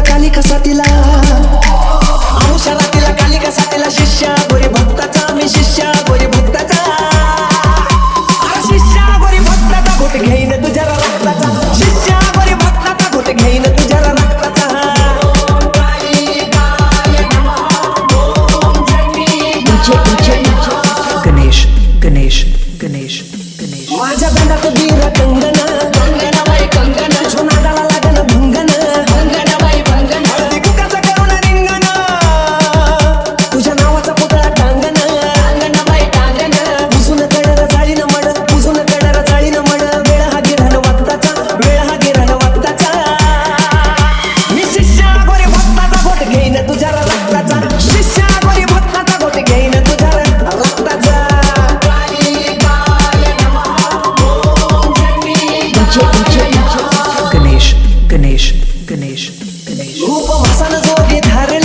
काली कसा तिला औषणा तिला काली कसा तिला शिष्या गोरी भक्ताचा मी शिष्या गोरी भक्ताचा. शिष्या गोरी भक्ताचा घोट घेईन तुझ्या रक्ताचा. रूप वसन जोगी धर